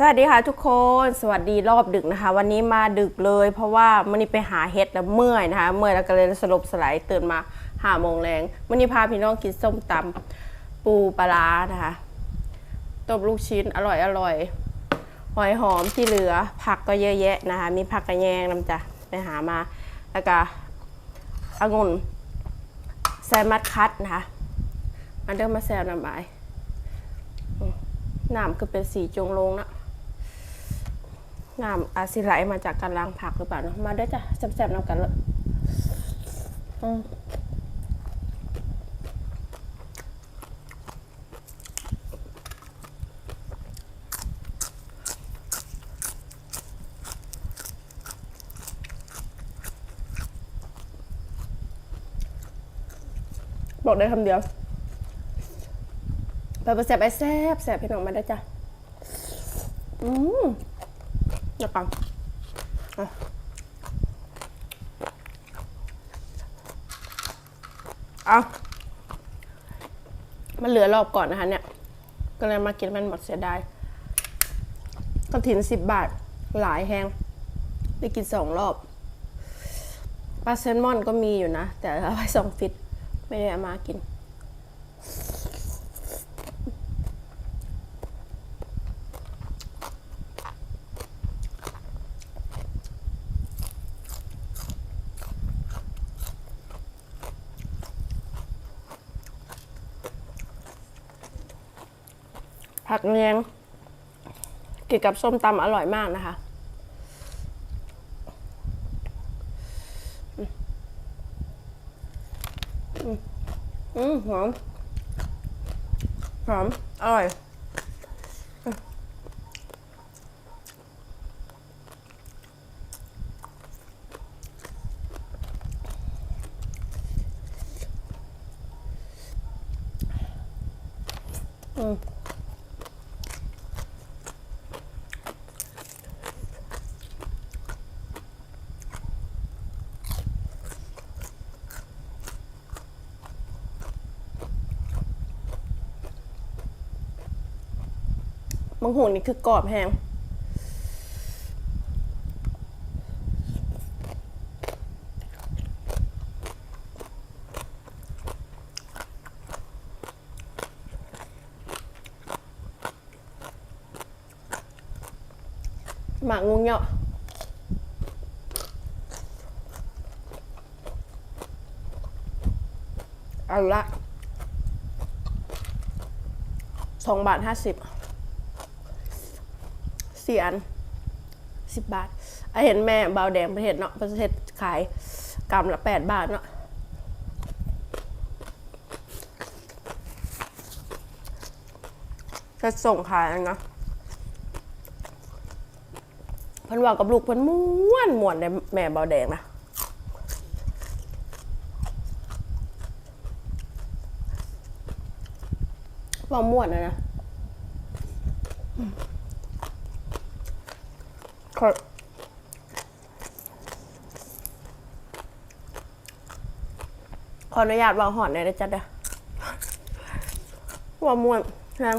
สวัสดีค่ะทุกคนสวัสดีรอบดึกนะคะ วันนี้มาดึกเลย เพราะว่ามื่อนี้ไปหาเห็ดแล้วเมื่อยนะคะเมื่อยแล้วก็เลยสลบสลายตื่นมาหาโมงแรงมื่อนี้พาพี่น้องกินส้มตำปูปลานะคะต้มลูกชิ้นอร่อยอร่อยหอยหอมที่เหลือผักก็เยอะแยะนะคะ มีผักกระแยงน้ำจ้ะไปหามาแล้วก็องุ่นแซลมัดคัดนะคะอันเดอร์มาแซลน้ำบายอืมน้ำก็เป็นสีจงลงนะ น้ำอาซิไหลมาจากการล้างผักหรือเปล่าเนอะมาด้อจ้ะแซ่บๆน้ำกันเลยอืมบอกได้คำเดียวไปประแซบไอ้แซ่บแซ่บพี่น้องมาได้จ้ะ อืม อย่าปังอะเอามันเหลือรอบก่อนนะคะเนี่ย ก็เลยมากินมันหมดเสียดายกระถินสิบบาทหลายแหงได้กินสองรอบปลาแซลมอนก็มีอยู่นะ แต่เอาไว้สองฟิต ไม่ได้เอามากิน ผักเนียงกินกับส้มตำอร่อยมากนะคะ อืมอืมอืมหอม หอม อร่อย อืม มังหูนี่คือกรอบแหงหมากงูเงาะเอาละสองบาทห้าสิบ สี่อันสิบบาทอเห็นแม่บาวแดงประเทศเนาะประเทศขายกำละแปดบาทเนาะจะส่งขายนะพิ่นว่ากับลูกพิ่นม้วนม่วนในแม่บาวแดงนะว่าม่วนนะนะ ขอขออนุญาตวางหอนเลยนะจ๊ะเด้อว่ามวนนา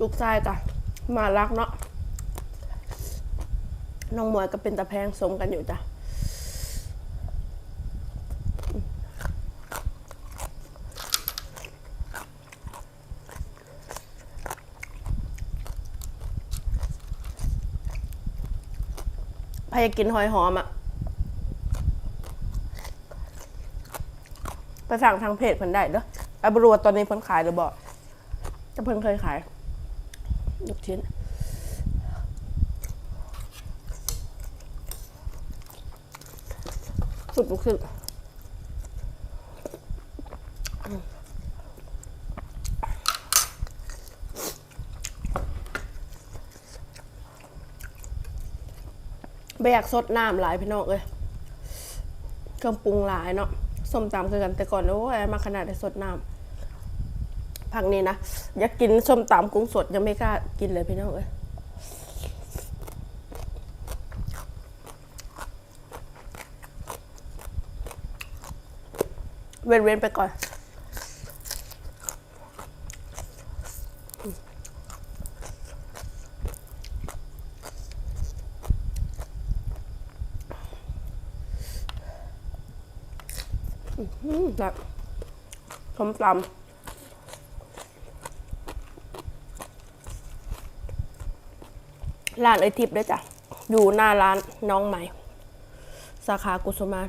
ลูกชายกะมารักเนาะน้องมวยก็เป็นตะแพงสมกันอยู่จ้ะพยายกินหอยหอมอะไปสั่งทางเพจเพิ่นได้เด้ออาบรัวตอนนี้เพิ่นขายหรือบอกจะเพิ่นเคยขาย ลูกชิ้นสุดลูกชิ้นไม่อยากสดน้ำหลายพี่น้องเลยเครื่องปรุงหลายเนาะส้มตำคือกันแต่ก่อนโอ้ยมาขนาดได้สดน้ำ พักนี้นะ อยากกินส้มตำกุ้งสดยังไม่กล้ากินเลยพี่น้องเอ้ยเว้นเว้นๆไปก่อน อืมแบบส้มตำ ร้านไอทิพย์ด้วยจ้ะ อยู่หน้าร้านน้องใหม่ สาขากุสุมาน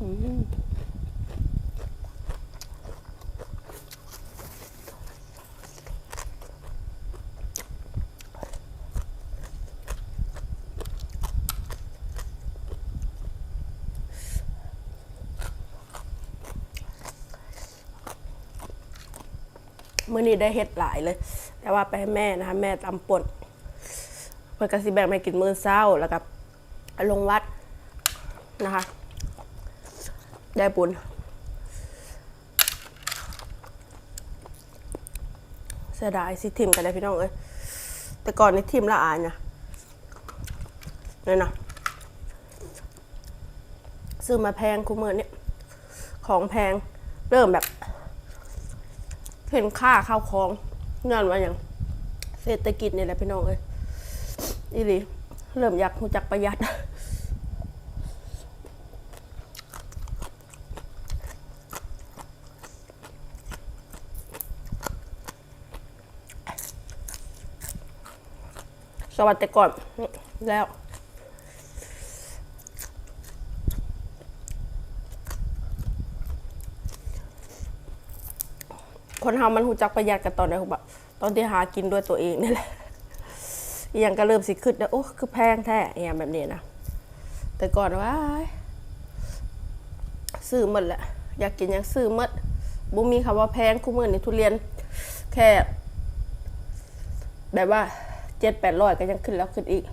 อืม มื่อนี้ได้เฮ็ดหลายเลย แต่ว่าไปให้แม่นะคะแม่ตำป่นเพื่อกสิแบ่งไปกินมื้อเช้าแล้วกับลงวัดนะคะ ได้บุญเสียดายสิทิมกันได้พี่น้องเอ้ยแต่ก่อนนี่ทิมละอายนะเนี่ยนะซื้อมาแพงคุ้มเมื่อเนี่ยของแพงเริ่มแบบ เห็นค่าข้าวของเงินว่าอย่างเศรษฐกิจนี่แหละพี่น้องเอ้ยอีหลีเริ่มอยากหูจักประหยัดสวัสดีก่อนแล้ว คนเฮามันหูจักประหยัดกันตอนไหนแบบตอนที่หากินด้วยตัวเองนี่แหละอย่างก็เริ่มสิขึ้นแล้วโอ้คือแพงแท้อย่างแบบนี้นะแต่ก่อนว่าซื้อหมดแหละอยากกินหยังซื้อหมดบุมีคำว่าแพงคู่มือในทุเรียนแค่แบบว่าเจ็ดแปดร้อยก็ยังขึ้นแล้วขึ้นอีก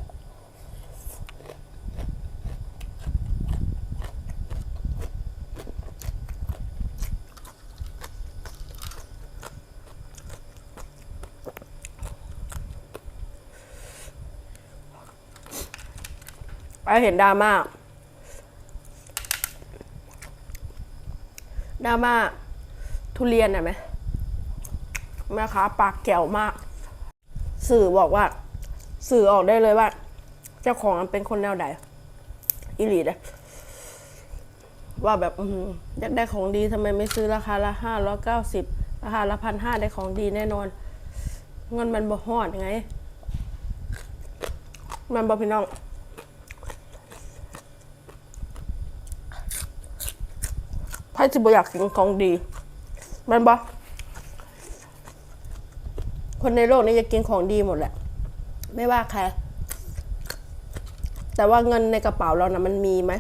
ไปเห็นดราม่าดราม่าทุเรียนเห็นไหมแม่ค้าปากแก้วมาก สื่อบอกว่า สื่อออกได้เลยว่า เจ้าของมันเป็นคนแนวใดอิลีเลยว่าแบบอยากได้ของดีทำไมไม่ซื้อราคาละห้าร้อยเก้าสิบราคาละพันห้าได้ของดีแน่นอน เงินมันบ่ฮอดไง มันบ่พี่น้อง ไพ่จะบ่อยากกินของดีแมันบ่คนในโลกนี้จะกินของดีหมดแหละ ไม่ว่าใคร แต่ว่าเงินในกระเป๋าเรานะมันมีไหม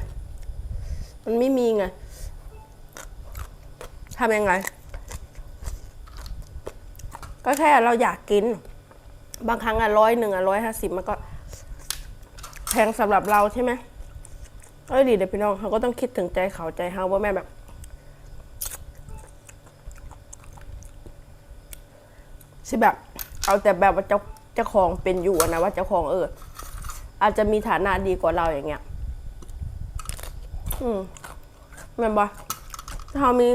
มันไม่มีไงทำยังไง ก็แค่เราอยากกิน บางครั้งอะร้อยหนึ่งอะร้อยห้าสิบมันก็ แพงสำหรับเราใช่ไหมเอ้ยดีเดี๋ยวพี่น้องเขาก็ต้องคิดถึงใจเขาใจเขาว่าแม่แบบ ที่แบบ เอาแต่แบบว่าเจ้าเจ้าของเป็นอยู่อะนะว่าเจ้าของเออ อาจจะมีฐานะดีกว่าเราอย่างเงี้ย อืมแม่นบอถ้าเรามี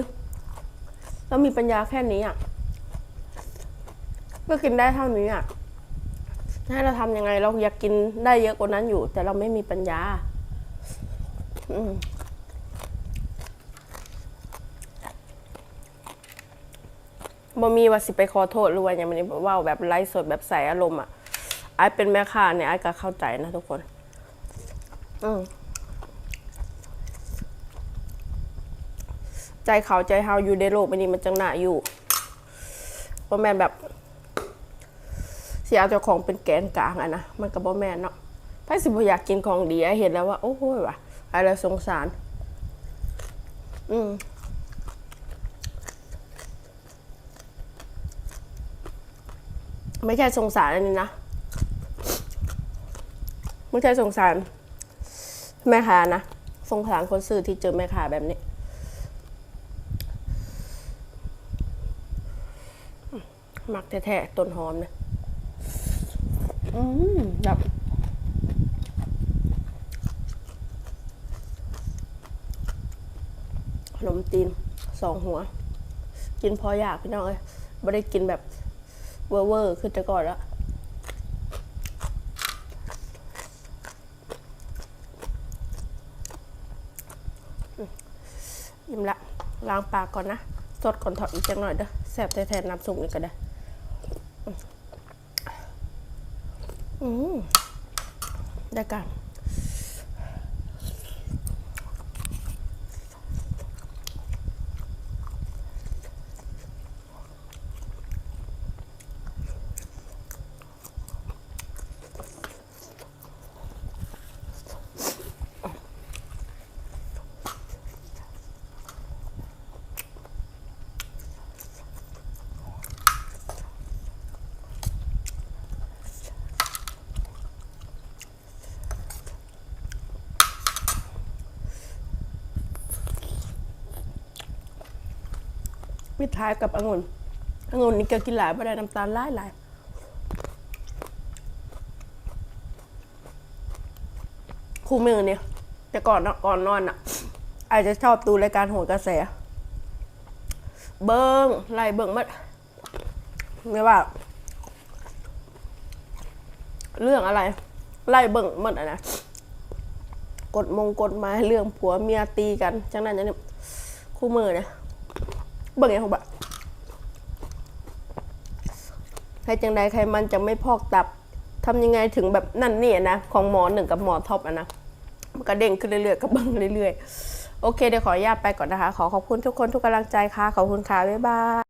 เรามีปัญญาแค่นี้อะก็กินได้เท่านี้อะให้เราทำยังไงเราอยากกินได้เยอะกว่านั้นอยู่ แต่เราไม่มีปัญญา อืม บ่มีว่าสิไปขอโทษหรือว่าอย่างนี้เว่าแบบไลฟ์สดแบบใส่อารมณ์อะไอเป็นแม่ค้าเนี่ยไอายก็เข้าใจนะทุกคน อืมใจเขาใจเฮาอยู่ในโลกใบนี้มันจังหนาอยู่บ่แม่นแบบเสียเจ้าของเป็นแกนกลางอะนะมันก็บ่แม่นเนาะถ้าสิบ่อยากกินของดีไอเห็นแล้วว่า โอ้โหว่ะอะไรสงสาร อืม ไม่ใช่สงสารอันนี้นะ ไม่ใช่สงสาร แม่ค้านะ สงสารคนซื้อที่เจอแม่ค้าแบบนี้หมักแท้ๆต้นหอมเนะอืมแบบขนมตีนสองหัว กินพออยากพี่น้องเลยไม่ได้กินแบบ เวอร์เวอร์คือแต่ก่อนล้วอืมยิ้มละล้างปากก่อนนะสดก่อนถอดอีกจังหน่อยเด้อแซ่บแทนน้ำซุปนี่ก็ได้อืมได้กัน ปิดท้ายกับองุ่นองุ่นนี่ก็กินหลายไม่ได้น้ำตาลหลายหลายคู่มือเนี่ย แต่ก่อนก่อนนอนอะ อาจจะชอบดูรายการโหนกระแส เบิ้งไล่เบิ้งมัดไม่ว่า เรื่องอะไร ไล่เบิ่งมันอะนะกฎมงกฎหมายเรื่องผัวเมียตีกันจังนั้นจังนี้คู่มือเนี่ย เบิ่งอย่างของบะใครจังใดใครมันจะไม่พอกตับทำยังไงถึงแบบนั่นนี่นะของหมอหนึ่งกับหมอท็อปอะนะมันก็เด้งขึ้นเรื่อยๆกับเบิ่งเรื่อยๆ โอเคเดี๋ยวขออนุญาตไปก่อนนะคะ ขอขอบคุณทุกคนทุกกำลังใจค่ะ ขอบคุณค่ะ บ๊ายบาย